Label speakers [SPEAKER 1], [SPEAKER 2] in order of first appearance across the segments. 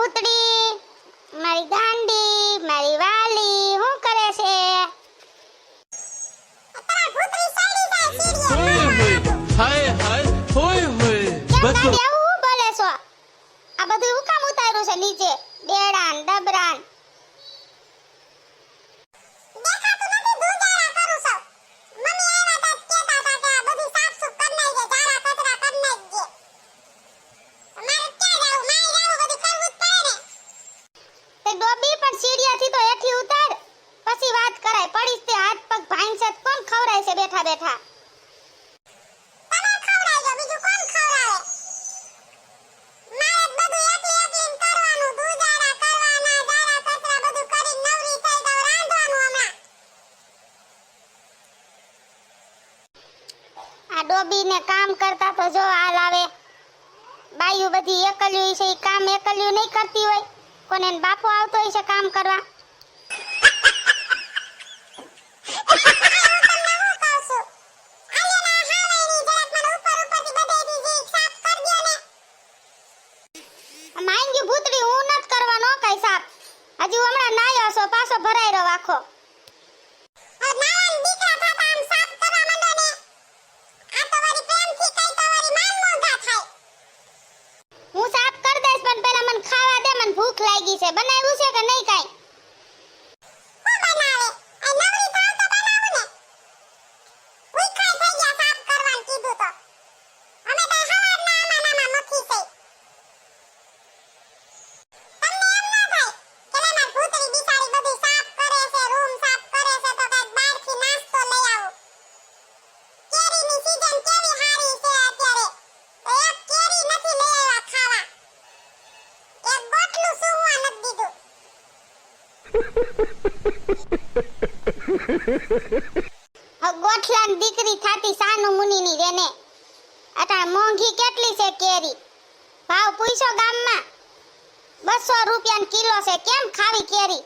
[SPEAKER 1] ભૂતડી મારી ગાંડી મારી વાલી શું કરે છે?
[SPEAKER 2] હોય હોય
[SPEAKER 3] હાય હાય હોય હોય.
[SPEAKER 1] કેમ આવું બોલે છો? આ બધું હું કામ ઉતાર્યું છે નીચે. ડેડાન ડબરાન તે ડોબી પણ સીડિયાથી તો હેઠી ઉતાર પછી વાત કરાય પડીશ તે હાથ પગ ભાંગશે તો કોણ ખવરાય છે બેઠા. ડોબીને કામ કરતા તો જો હાલ આવે. બાયું બધી એકલ્યું છે કામ એકલ્યું નહીં કરતી હોય. કોને બાપો આવતો હોય છે કામ કરવા. ભૂતડી હું નત કરવાનો કઈ સાપ. હજી હમણાં નાયો છો પાછો ભરાઈ રહ્યો આખો. હું સાફ કરી દઈશ પણ પેલા મને ખાવા દે મને ભૂખ લાગી છે. બનાવ્યું ગોઠલાની દીકરી થાતી સાનુ મુનિની રેને અટાણ મોંઘી કેટલી છે કેરી? ભાવ પૂછો ગામમાં. બસો રૂપિયા કિલો છે, કેમ ખાવી કેરી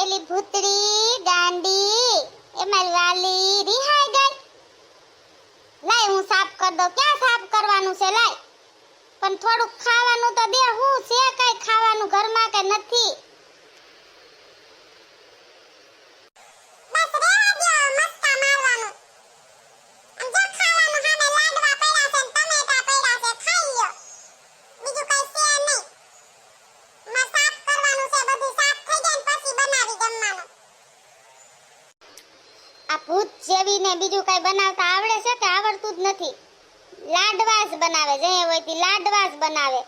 [SPEAKER 1] એલી ભૂતડી ગાંડી એ મારી વાલી રિહાઈ ગઈ લાય હું સાફ કર દઉં ક્યાં સાફ કરવાનું છે લાય પણ થોડુંક ખાવાનું તો દે હું છે કઈ ખાવાનું? ઘરમાં કે નથી. આ ભૂત જેવીને બીજું કઈ બનાવતા આવડે છે કે આવડતું જ નથી? લાડવાસ બનાવે જે હોય તે લાડવાસ બનાવે.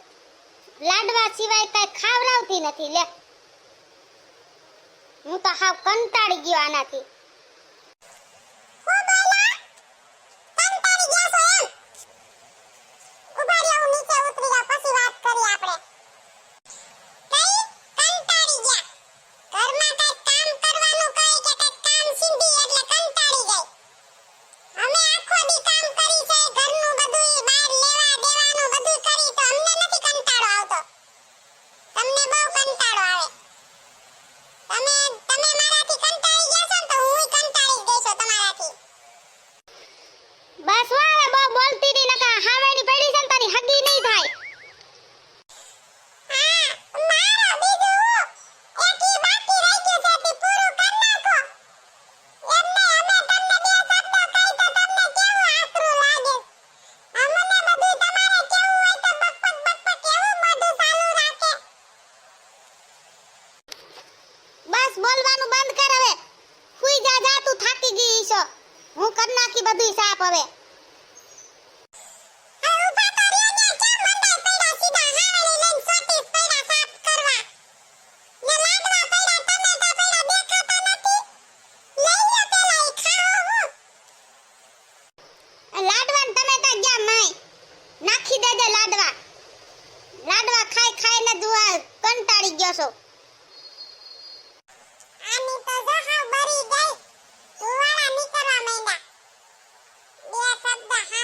[SPEAKER 1] લાડવા સિવાય કઈ ખાવડાવતી નથી. લે. હું તો હાવ કંટાળી ગયો આનાથી બસ હો હવે બહુ બોલતી ની નકા હાવેની પડી છે ને તારી હગી નહીં થાય બસ બોલવાનું બંધ કર હવે હુઈ જા જા તું થાકી ગઈ છો હું કર નાખી બધું સાફ હવે. નાખી દેજે લાડવા. લાડવા ખાઈ ખાઈને દુઆ કંટાળી ગયો છો.
[SPEAKER 2] what?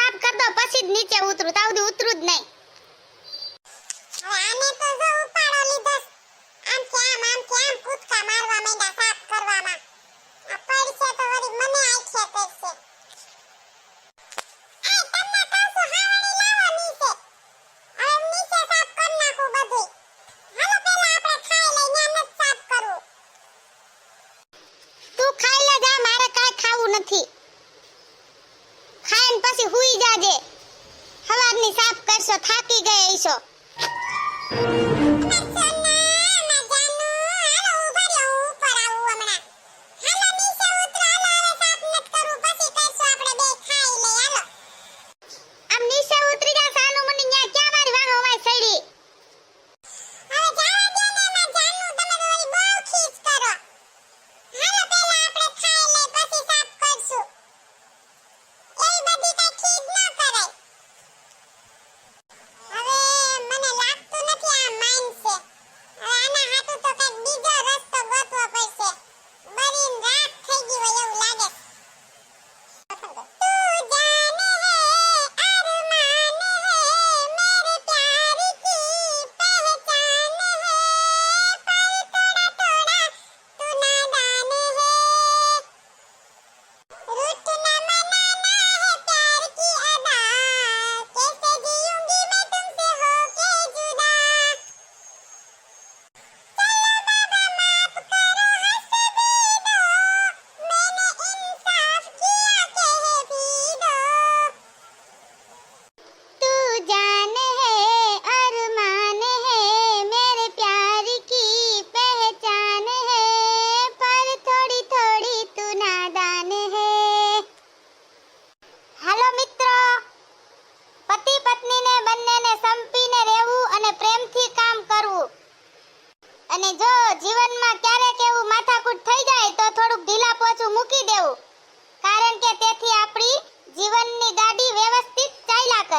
[SPEAKER 1] સાફ કર દો, પછી જ નીચે ઉતરું. તાવ દી ઉતરું જ નહીં.
[SPEAKER 2] આને તો જો ઉપાડો લીધો. આમ કેમ આમ કેમ કૂદકા મારવા માંડ્યા સાફ કરવામાં. આ પડશે તો વળી મને આખે પડશે.
[SPEAKER 1] સવારની થાકી ગયા હશો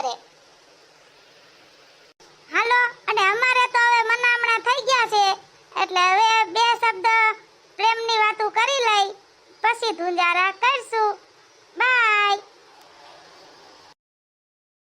[SPEAKER 1] કરે હાલો, અને અમારે તો હવે મનામણા થઈ ગયા છે. એટલે હવે બે શબ્દ પ્રેમની વાતો કરી લઈ, પછી ધુંજારા કરશું.